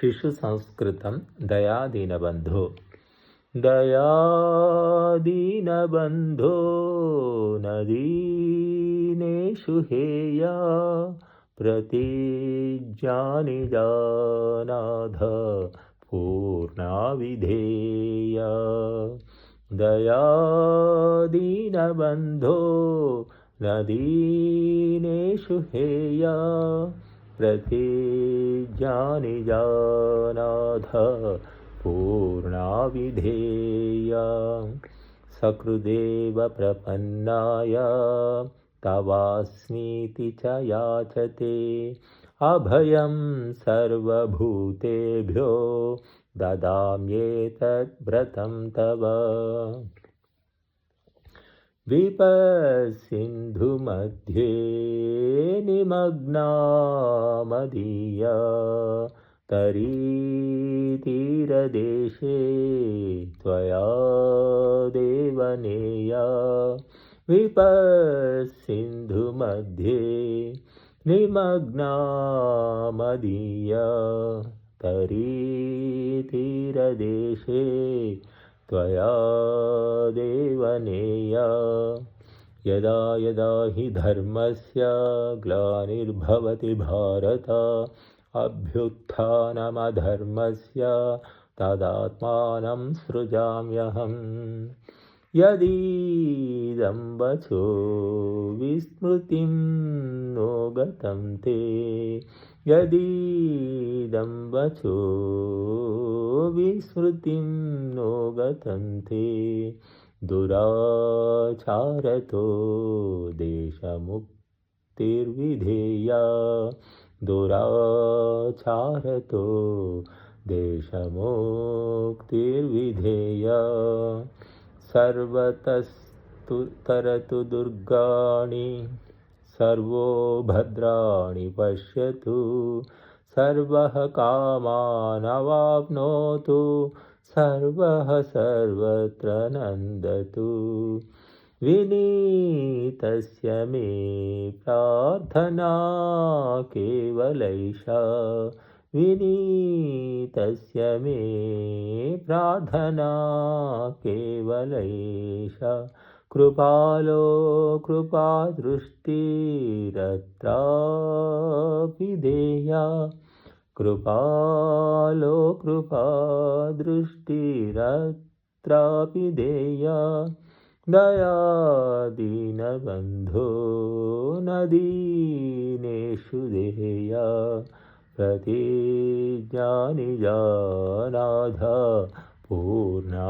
शिशुसंस्कृतं दयादीनबन्धो। दयादीनबन्धो नदीनेषु हेया प्रतिजानि जानाध पूर्णाविधेया। दयादीनबन्धो नदीनेषु हेया प्रतिजानि जानाथ पूर्णाविधेया। सकृदेव प्रपन्नाय तवास्मीति च याचते। अभयं सर्वभूतेभ्यो ददाम्येतद्व्रतं तव। विपसिन्धुमध्ये निमग्ना मदीया तरीतीरदेशे त्वया देवनेया विपसिन्धुमध्ये निमग्ना मदीया तरीतीरदेशे त्वया देवनेया। यदा यदा हि धर्मस्य ग्लानिर्भवति भारत, अभ्युत्थानमधर्मस्य तदात्मानं सृजाम्यहम्। यदीदं वचो विस्मृतिं नो गतं ते। यदीदं वचो विस्मृतिं नो गतं ते दुराचारतो देशमुक्तिर्विधेया। दुराचारतो देशमुक्तिर्विधेया। सर्वतस्तु तरतु दुर्गाणि सर्वो भद्राणि पश्यतु। सर्वः कामानवाप्नोतु सर्वः सर्वत्र नन्दतु। विनीतस्य मे प्रार्थना केवलैषा विनीतस्य मे प्रार्थना केवलैषा कृपालो कृपादृष्टिरत्रापि देया कृपालो कृपादृष्टिरत्रापि देया दयादीनबन्धो नदीनेषु देया प्रतिज्ञानि जानाथ पूर्णाविधेया